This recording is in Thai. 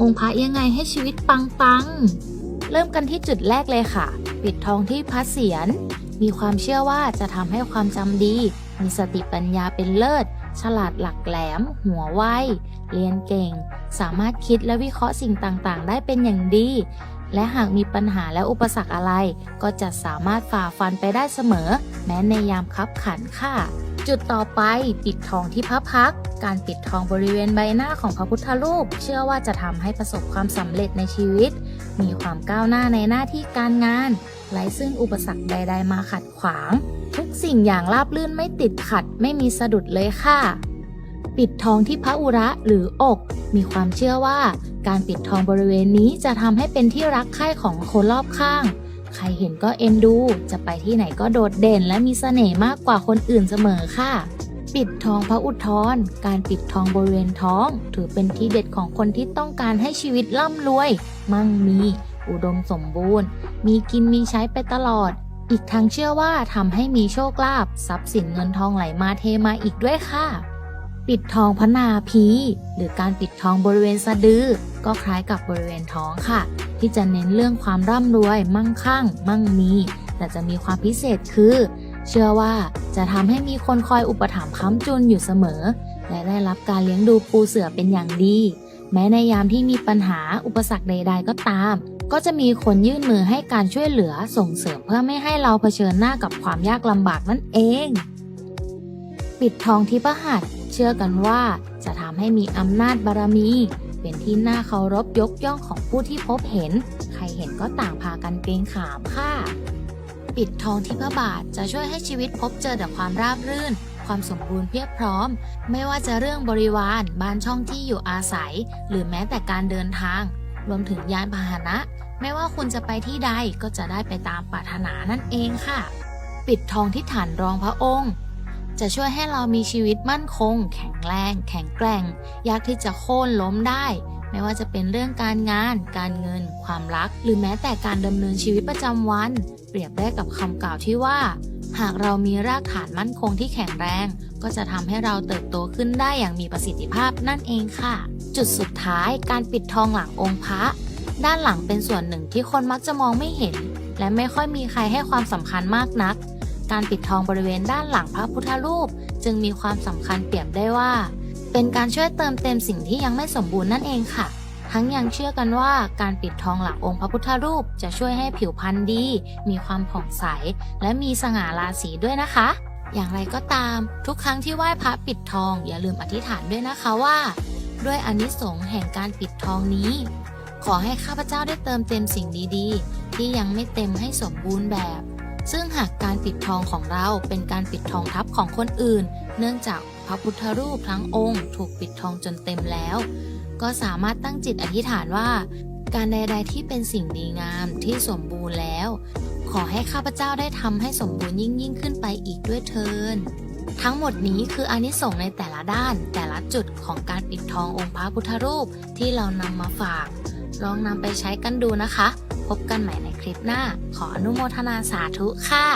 องค์พระยังไงให้ชีวิตปังปังเริ่มกันที่จุดแรกเลยค่ะ ปิดทองที่พระเศียร มีความเชื่อว่าจะทำให้ความจำดี มีสติปัญญาเป็นเลิศ ฉลาดหลักแหลม หัวไว เรียนเก่ง สามารถคิดและวิเคราะห์สิ่งต่างๆ ได้เป็นอย่างดี และหากมีปัญหาและอุปสรรคอะไร ก็จะสามารถฝ่าฟันไปได้เสมอ แม้ในยามคับขันค่ะ จุดต่อไปปิดทองที่พระพัก การปิดทองบริเวณใบหน้าของพระพุทธรูป เชื่อว่าจะทำให้ประสบความสำเร็จในชีวิต มีความก้าวหน้าในหน้าที่การงานไร้ซึ่งอุปสรรคใด ๆ มาขัดขวาง ทุกสิ่งอย่างราบรื่นไม่ติดขัดไม่มีสะดุดเลยค่ะ ปิดทองที่พระอุระหรืออก มีความเชื่อว่า การปิดทองบริเวณนี้จะทำให้เป็นที่รักใคร่ของคนรอบข้าง ใครเห็นก็เอ็นดู จะไปที่ไหนก็โดดเด่นและมีเสน่ห์มากกว่าคนอื่นเสมอค่ะ ปิดทองพระอุทธรการปิดทองบริเวณท้อง ถือเป็นที่เด็ดของคนที่ต้องการให้ชีวิตร่ำรวย มั่งมี อุดมสมบูรณ์ มีกินมีใช้ไปตลอด อีกทั้งเชื่อว่าทำให้มีโชคลาภทรัพย์สินเงินทองไหลมาเทมาอีกด้วยค่ะ ปิดทองพระนาภีหรือการปิดทองบริเวณสะดือ ก็คล้ายกับบริเวณท้องค่ะ ที่จะเน้นเรื่องความร่ำรวย มั่งคั่ง มั่งมี แต่จะมีความพิเศษคือ เชื่อว่าจะทำให้มีคนคอยอุปถัมภ์ค้ำจุนอยู่เสมอ และได้รับการเลี้ยงดูปูเสือเป็นอย่างดี แม้ในยามที่มีปัญหาอุปสรรคใด ๆ ก็ตาม ก็จะมีคนยื่นมือให้การช่วยเหลือส่งเสริมเพื่อไม่ให้เราเผชิญหน้ากับความยากลำบากนั่นเอง ปิดทองที่พระหัตถ์ เชื่อกันว่าจะทำให้มีอำนาจบารมี เป็นที่น่าเคารพยกย่องของผู้ที่พบเห็น ใครเห็นก็ต่างพากันเกรงขามค่ะ ปิดทองที่พระบาทจะช่วยให้ชีวิตพบเจอแต่ความราบรื่น ความสมบูรณ์เพียบพร้อม ไม่ว่าจะเรื่องบริวาร บ้านช่องที่อยู่อาศัย หรือแม้แต่การเดินทาง รวมถึงยานพาหนะ ไม่ว่าคุณจะไปที่ใดก็จะได้ไปตามปรารถนานั่นเองค่ะ ปิดทองที่ฐานรองพระองค์ จะช่วยให้เรามีชีวิตมั่นคง แข็งแรง แข็งแกร่ง ยากที่จะโค่นล้มได้ ไม่ว่าจะเป็นเรื่องการงาน การเงิน ความรัก หรือแม้แต่การดำเนินชีวิตประจำวัน เปรียบได้กับคำกล่าวที่ว่า หากเรามีรากฐานมั่นคงที่แข็งแรง ก็จะทำให้เราเติบโตขึ้นได้อย่างมีประสิทธิภาพนั่นเองค่ะ จุดสุดท้าย การปิดทองหลังองค์พระ ด้านหลังเป็นส่วนหนึ่งที่คนมักจะมองไม่เห็น และไม่ค่อยมีใครให้ความสำคัญมากนัก การปิดทองบริเวณด้านหลังพระพุทธรูป จึงมีความสำคัญเปรียบได้ว่า เป็นการช่วยเติมเต็มสิ่งที่ยังไม่สมบูรณ์นั่นเองค่ะ ทั้งยังเชื่อกันว่าการปิดทองหลังองค์พระพุทธรูป จะช่วยให้ผิวพรรณดี มีความผ่องใส และมีสง่าราศีด้วยนะคะ อย่างไรก็ตาม ทุกครั้งที่ไหว้พระปิดทอง อย่าลืมอธิษฐานด้วยนะคะว่า ด้วยอานิสงส์แห่งการปิดทองนี้ ขอให้ข้าพเจ้าได้เติมเต็มสิ่งดีๆ ที่ยังไม่เต็มให้สมบูรณ์แบบ ซึ่งหากการปิดทองของเราเป็นการปิดทองทับของคนอื่น เนื่องจากพระพุทธรูปทั้งองค์ ถูกปิดทองจนเต็มแล้ว ก็สามารถตั้งจิตอธิษฐานว่า การใดๆที่เป็นสิ่งดีงามที่สมบูรณ์แล้ว ขอให้ข้าพเจ้าได้ทำให้สมบูรณ์ยิ่งยิ่งขึ้นไปอีกด้วยเทินทั้งหมดนี้คืออานิสงส์ในแต่ละด้านแต่ละจุดของการปิดทององค์พระพุทธรูปที่เรานำมาฝาก ลองนำไปใช้กันดูนะคะ พบกันใหม่ในคลิปหน้า ขออนุโมทนาสาธุค่ะ